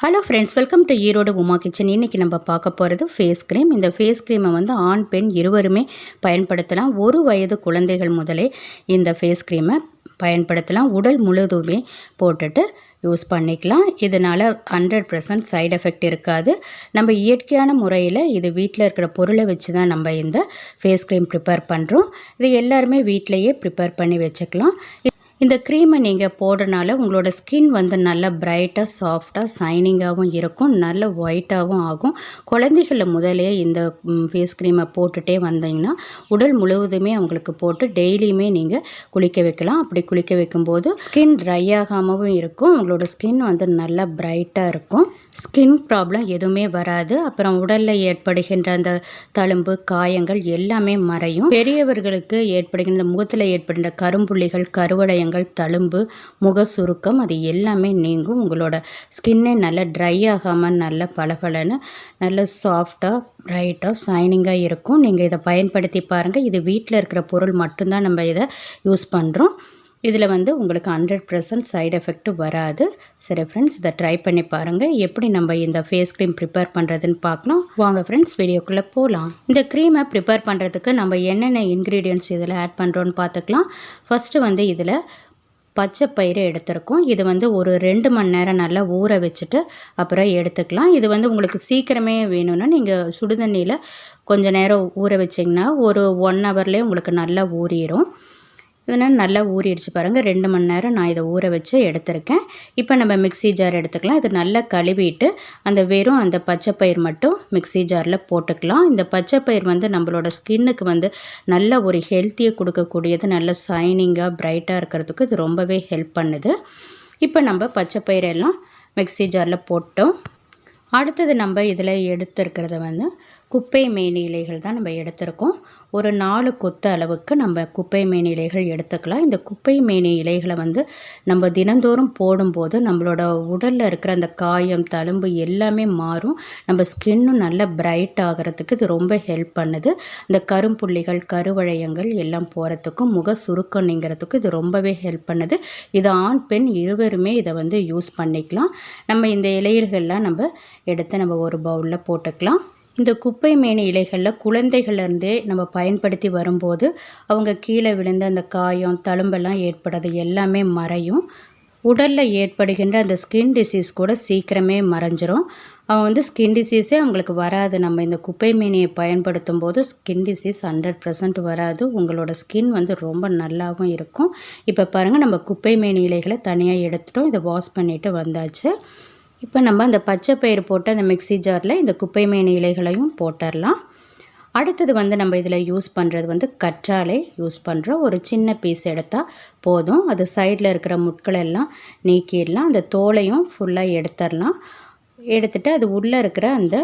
Hello friends welcome to Erode Uma kitchen இன்றைக்கி நம்ம பார்க்க போகிறது ஃபேஸ் க்ரீம் இந்த ஃபேஸ் க்ரீமை வந்து ஆண் பெண் இருவருமே பயன்படுத்தலாம். ஒரு வயது குழந்தைகள் முதலே இந்த ஃபேஸ் க்ரீமை பயன்படுத்தலாம். உடல் முழுதுமே போட்டுட்டு யூஸ் பண்ணிக்கலாம். இதனால் ஹண்ட்ரட் பர்சன்ட் சைடு எஃபெக்ட் இருக்காது. நம்ம இயற்கையான முறையில் இது வீட்டில் இருக்கிற பொருளை வச்சு தான் நம்ம இந்த ஃபேஸ் க்ரீம் ப்ரிப்பேர் பண்ணுறோம் இது எல்லாருமே வீட்டிலையே ப்ரிப்பேர் பண்ணி வச்சுக்கலாம். இந்த க்ரீமை நீங்கள் போடுறனால உங்களோட ஸ்கின் வந்து நல்லா பிரைட்டாக சாஃப்டாக சைனிங்காகவும் இருக்கும். நல்ல ஒயிட்டாகவும் ஆகும். குழந்தைகளில் முதலே இந்த ஃபேஸ் க்ரீமை போட்டுகிட்டே வந்தீங்கன்னா உடல் முழுவதுமே அவங்களுக்கு போட்டு டெய்லியுமே நீங்கள் குளிக்க வைக்கலாம். அப்படி குளிக்க வைக்கும்போது ஸ்கின் ட்ரை ஆகாமவும் இருக்கும். உங்களோட ஸ்கின் வந்து நல்லா பிரைட்டாக இருக்கும். ஸ்கின் ப்ராப்ளம் எதுவுமே வராது. அப்புறம் உடலில் ஏற்படுகின்ற அந்த தழும்பு காயங்கள் எல்லாமே மறையும். பெரியவர்களுக்கு ஏற்படுகின்ற முகத்தில் ஏற்படுகின்ற கரும்புள்ளிகள் கருவடையங்கள் தழும்பு முக சுருக்கம் அது எல்லாமே நீங்கும். உங்களோட ஸ்கின்னே நல்லா ட்ரை ஆகாமல் நல்ல பளபளன்னு நல்ல சாஃப்டாக ரைட்டாக சைனிங்காக இருக்கும். நீங்கள் இதை பயன்படுத்தி பாருங்கள் இது வீட்டில் இருக்கிற பொருள் மட்டும்தான் நம்ம இதை யூஸ் பண்ணுறோம் இதில் வந்து உங்களுக்கு ஹண்ட்ரட் பர்சன்ட் சைடு எஃபெக்ட்டு வராது. சரி ஃப்ரெண்ட்ஸ் இதை ட்ரை பண்ணி பாருங்கள் எப்படி நம்ம இந்த ஃபேஸ் க்ரீம் ப்ரிப்பேர் பண்ணுறதுன்னு பார்க்கலாம் வாங்க ஃப்ரெண்ட்ஸ் வீடியோக்குள்ளே போகலாம். இந்த க்ரீமை ப்ரிப்பேர் பண்ணுறதுக்கு நம்ம என்னென்ன இன்க்ரீடியன்ட்ஸ் இதில் ஆட் பண்ணுறோன்னு பார்த்துக்கலாம். ஃபஸ்ட்டு வந்து இதில் பச்சை பயிறு எடுத்திருக்கோம். இது வந்து ஒரு ரெண்டு மணி நேரம் நல்லா ஊற வச்சுட்டு அப்புறம் எடுத்துக்கலாம். இது வந்து உங்களுக்கு சீக்கிரமே வேணும்னா நீங்கள் சுடுதண்ணியில் கொஞ்சம் நேரம் ஊற வச்சிங்கன்னா ஒரு ஒன் ஹவர்லேயே உங்களுக்கு நல்லா ஊறிடும் இதனால் நல்லா ஊறிடுச்சு பாருங்கள் ரெண்டு மணி நேரம் நான் இதை ஊற வச்சு எடுத்திருக்கேன். இப்போ நம்ம மிக்சி ஜார் எடுத்துக்கலாம். இது நல்லா கழுவிட்டு அந்த வெறும் அந்த பச்சை பயிர் மட்டும் மிக்சி ஜாரில் போட்டுக்கலாம். இந்த பச்சை பயிர் வந்து நம்மளோட ஸ்கின்னுக்கு வந்து நல்ல ஒரு ஹெல்த்தியை கொடுக்கக்கூடியது. நல்ல சைனிங்காக ப்ரைட்டாக இருக்கிறதுக்கு இது ரொம்பவே ஹெல்ப் பண்ணுது. இப்போ நம்ம பச்சைப்பயிரெல்லாம் மிக்சி ஜாரில் போட்டோம். அடுத்தது நம்ம இதில் எடுத்துருக்கிறத வந்து குப்பை மேனி இலைகள் தான் நம்ம எடுத்திருக்கோம். ஒரு நாலு கொத்து அளவுக்கு நம்ம குப்பை மேனி இலைகள் எடுத்துக்கலாம். இந்த குப்பை மேனி இலைகளை வந்து நம்ம தினந்தோறும் போடும்போது நம்மளோட உடலில் இருக்கிற அந்த காயம் தழும்பு எல்லாமே மாறும். நம்ம ஸ்கின்னும் நல்ல பிரைட் ஆகிறதுக்கு இது ரொம்ப ஹெல்ப் பண்ணுது. இந்த கரும்புள்ளிகள் கருவழையங்கள் எல்லாம் போகிறதுக்கும் முக சுருக்கம் நீங்கிறதுக்கும் இது ரொம்பவே ஹெல்ப் பண்ணுது. இது ஆண் பெண் இருவருமே இதை வந்து யூஸ் பண்ணிக்கலாம். நம்ம இந்த இலைகள்லாம் நம்ம எடுத்து நம்ம ஒரு பவுலில் போட்டுக்கலாம். இந்த குப்பை மேனி இலைகளில் குழந்தைகள்லேருந்தே நம்ம பயன்படுத்தி வரும்போது அவங்க கீழே விழுந்த அந்த காயம் தழும்பெல்லாம் ஏற்படுறது எல்லாமே மறையும். உடலில் ஏற்படுகின்ற அந்த ஸ்கின் டிசீஸ் கூட சீக்கிரமே மறைஞ்சிரும். அவன் வந்து ஸ்கின் டிசீஸே அவங்களுக்கு வராது. நம்ம இந்த குப்பை மீனியை பயன்படுத்தும் போது ஸ்கின் டிசீஸ் ஹண்ட்ரட் பர்சன்ட் வராது. உங்களோட ஸ்கின் வந்து ரொம்ப நல்லாவும் இருக்கும். இப்போ பாருங்கள் நம்ம குப்பை மேனி இலைகளை தனியாக எடுத்துட்டோம். இதை வாஷ் பண்ணிவிட்டு வந்தாச்சு. இப்போ நம்ம அந்த பச்சை பயிர் போட்டு அந்த மிக்சி ஜாரில் இந்த குப்பை மேனி இலைகளையும் போட்டுடலாம் அடுத்தது வந்து நம்ம இதில் யூஸ் பண்ணுறது வந்து கற்றாழை யூஸ் பண்ணுறோம். ஒரு சின்ன பீஸ் எடுத்தால் போதும். அது சைடில் இருக்கிற முட்களெல்லாம் நீக்கிடலாம். அந்த தோலையும் ஃபுல்லாக எடுத்துடலாம் எடுத்துகிட்டு அது உள்ளே இருக்கிற அந்த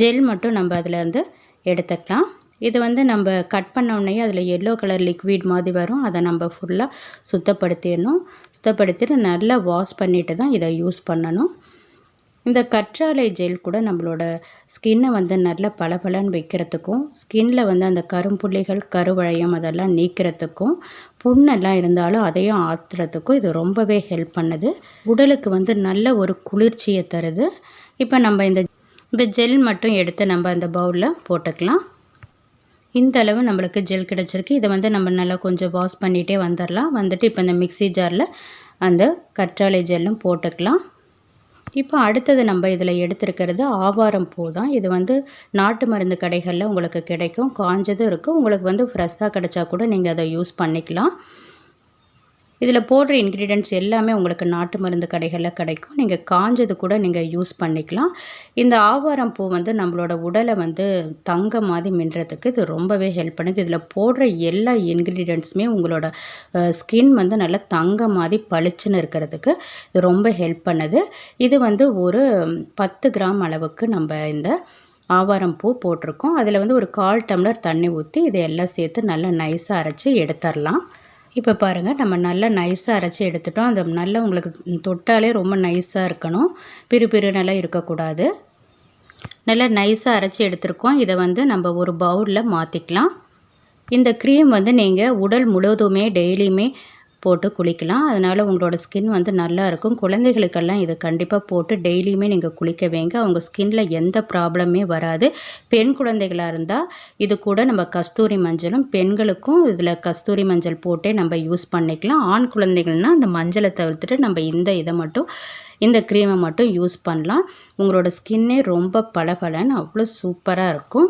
ஜெல் மட்டும் நம்ம அதில் வந்து எடுத்துக்கலாம். இது வந்து நம்ம கட் பண்ண உடனே அதில் எல்லோ கலர் லிக்விட் மாதிரி வரும். அதை நம்ம ஃபுல்லாக சுத்தப்படுத்திடணும். சுத்தப்படுத்திட்டு நல்லா வாஷ் பண்ணிவிட்டு தான் இதை யூஸ் பண்ணணும். இந்த கற்றாழை ஜெல் கூட நம்மளோட ஸ்கின்னை வந்து நல்ல பளபளன்னு வைக்கிறதுக்கும் ஸ்கின்னில் வந்து அந்த கரும்புள்ளிகள் கருவழையம் அதெல்லாம் நீக்கிறதுக்கும் புண்ணெல்லாம் இருந்தாலும் அதையும் ஆற்றுறதுக்கும் இது ரொம்பவே ஹெல்ப் பண்ணுது. உடலுக்கு வந்து நல்ல ஒரு குளிர்ச்சியை தருது. இப்போ நம்ம இந்த இந்த ஜெல் மட்டும் எடுத்து நம்ம அந்த பவுலில் போட்டுக்கலாம். இந்த அளவு நம்மளுக்கு ஜெல் கிடச்சிருக்கு. இதை வந்து நம்ம நல்லா கொஞ்சம் வாஷ் பண்ணிகிட்டே வந்துடலாம் வந்துட்டு இப்போ இந்த மிக்சி ஜாரில் அந்த கற்றாழை ஜெல்லும் போட்டுக்கலாம். இப்போ அடுத்தது நம்ம இதில் எடுத்துருக்கிறது ஆவாரம் பூ தான். இது வந்து நாட்டு மருந்து கடைகளில் உங்களுக்கு கிடைக்கும். காஞ்சதும் இருக்குது உங்களுக்கு வந்து ஃப்ரெஷ்ஷாக கிடைச்சா கூட நீங்கள் அதை யூஸ் பண்ணிக்கலாம். இதில் போடுற இன்க்ரீடியன்ட்ஸ் எல்லாமே உங்களுக்கு நாட்டு மருந்து கடைகளில் கிடைக்கும். நீங்கள் காஞ்சது கூட நீங்கள் யூஸ் பண்ணிக்கலாம். இந்த ஆவாரம் பூ வந்து நம்மளோட உடலை வந்து தங்க மாதிரி மின்றதுக்கு இது ரொம்பவே ஹெல்ப் பண்ணுது. இதில் போடுற எல்லா இன்க்ரீடியன்ட்ஸுமே உங்களோட ஸ்கின் வந்து நல்லா தங்க மாதிரி பளிச்சுன்னு இருக்கிறதுக்கு இது ரொம்ப ஹெல்ப் பண்ணுது. இது வந்து ஒரு பத்து கிராம் அளவுக்கு நம்ம இந்த ஆவாரம் பூ போட்டிருக்கோம். அதில் வந்து ஒரு கால் டம்ளர் தண்ணி ஊற்றி இதை எல்லாம் சேர்த்து நல்லா நைஸாக அரைச்சி எடுத்துடலாம். இப்போ பாருங்கள் நம்ம நல்லா நைஸாக அரைச்சி எடுத்துட்டோம். அந்த நல்லா உங்களுக்கு தொட்டாலே ரொம்ப நைஸாக இருக்கணும். பிறு பிறு நல்லா இருக்கக்கூடாது. நல்லா நைஸாக அரைச்சி எடுத்துருக்கோம். இதை வந்து நம்ம ஒரு பவுலில் மாற்றிக்கலாம் இந்த க்ரீம் வந்து நீங்கள் உடல் முழுவதுமே டெய்லியுமே போட்டு குளிக்கலாம். அதனால் உங்களோட ஸ்கின் வந்து நல்லா இருக்கும். குழந்தைகளுக்கெல்லாம் இது கண்டிப்பாக போட்டு டெய்லியுமே நீங்கள் குளிக்க வைங்க. அவங்க ஸ்கின்ல எந்த ப்ராப்ளமே வராது. பெண் குழந்தைகளாக இருந்தால் இது கூட நம்ம கஸ்தூரி மஞ்சளும் பெண்களுக்கும் இதில் கஸ்தூரி மஞ்சள் போட்டே நம்ம யூஸ் பண்ணிக்கலாம். ஆண் குழந்தைகள்னால் அந்த மஞ்சளை தவிர்த்துட்டு நம்ம இந்த இதை மட்டும் இந்த க்ரீமை மட்டும் யூஸ் பண்ணலாம். உங்களோட ஸ்கின்னே ரொம்ப பளபளன்னு அவ்வளோ சூப்பராக இருக்கும்.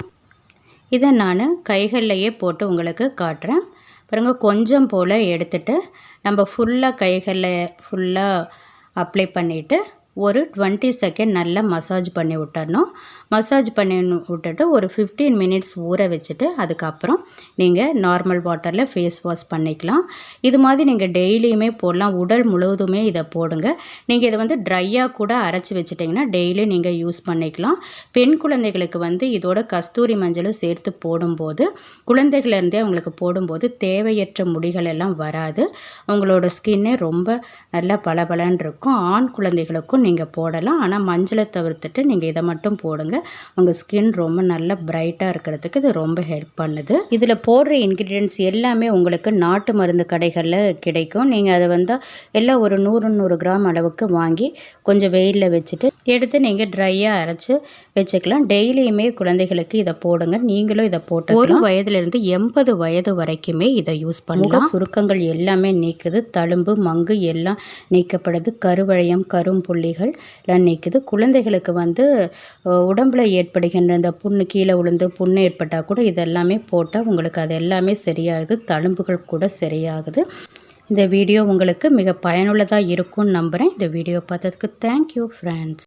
இதை நான் கைகள்லையே போட்டு உங்களுக்கு காட்டுறேன். பாருங்கள் கொஞ்சம் போல் எடுத்துகிட்டு நம்ம ஃபுல்லாக கைகளில் ஃபுல்லாக அப்ளை பண்ணிவிட்டு ஒரு டுவெண்ட்டி செகண்ட் நல்லா மசாஜ் பண்ணி விட்டுறணும். மசாஜ் பண்ணி விட்டுட்டு ஒரு ஃபிஃப்டீன் மினிட்ஸ் ஊற வச்சுட்டு அதுக்கப்புறம் நீங்கள் நார்மல் வாட்டரில் ஃபேஸ் வாஷ் பண்ணிக்கலாம். இது மாதிரி நீங்கள் டெய்லியுமே போடலாம். உடல் முழுவதுமே இதை போடுங்க. நீங்கள் இதை வந்து ட்ரையாக கூட அரைச்சி வச்சுட்டிங்கன்னா டெய்லி நீங்கள் யூஸ் பண்ணிக்கலாம். பெண் குழந்தைகளுக்கு வந்து இதோட கஸ்தூரி மஞ்சளும் சேர்த்து போடும்போது குழந்தைகளிருந்தே அவங்களுக்கு போடும்போது தேவையற்ற முடிகள் எல்லாம் வராது. உங்களோட ஸ்கின்னே ரொம்ப நல்லா பளபளன்னு இருக்கும். ஆண் குழந்தைகளுக்கும் நீங்கள் போடலாம். ஆனால் மஞ்சளை தவிர்த்துட்டு நீங்கள் இதை மட்டும் போடுங்க. உங்கள் ஸ்கின் ரொம்ப நல்லா பிரைட்டாக இருக்கிறதுக்கு இது ரொம்ப ஹெல்ப் பண்ணுது. இதில் போடுற இன்க்ரீடியன்ஸ் எல்லாமே உங்களுக்கு நாட்டு மருந்து கடைகளில் கிடைக்கும். நீங்கள் அதை வந்து எல்லாம் ஒரு நூறு நூறு கிராம் அளவுக்கு வாங்கி கொஞ்சம் வெயிலில் வச்சுட்டு எடுத்து நீங்கள் ட்ரையாக அரைச்சி வச்சுக்கலாம். டெய்லியுமே குழந்தைகளுக்கு இதை போடுங்க. நீங்களும் இதை போட்டு ஒரு வயதுலேருந்து எண்பது வயது வரைக்குமே இதை யூஸ் பண்ணலாம். சுருக்கங்கள் எல்லாமே நீக்குது. தழும்பு மங்கு எல்லாம் நீக்கப்படுது. கருவளையம் கரும்புள்ளிகள் எல்லாம் நீக்குது. குழந்தைகளுக்கு வந்து உடம்பில் உடம்புல ஏற்படுகின்ற இந்த புண்ணு கீழே விழுந்து புண்ணு ஏற்பட்டால் கூட இதெல்லாமே போட்டால் உங்களுக்கு அது எல்லாமே சரியாகுது தழும்புகள் கூட சரியாகுது. இந்த வீடியோ உங்களுக்கு மிக பயனுள்ளதாக இருக்கும்னு நம்புகிறேன் இந்த வீடியோ பார்த்ததுக்கு தேங்க்யூ ஃப்ரெண்ட்ஸ்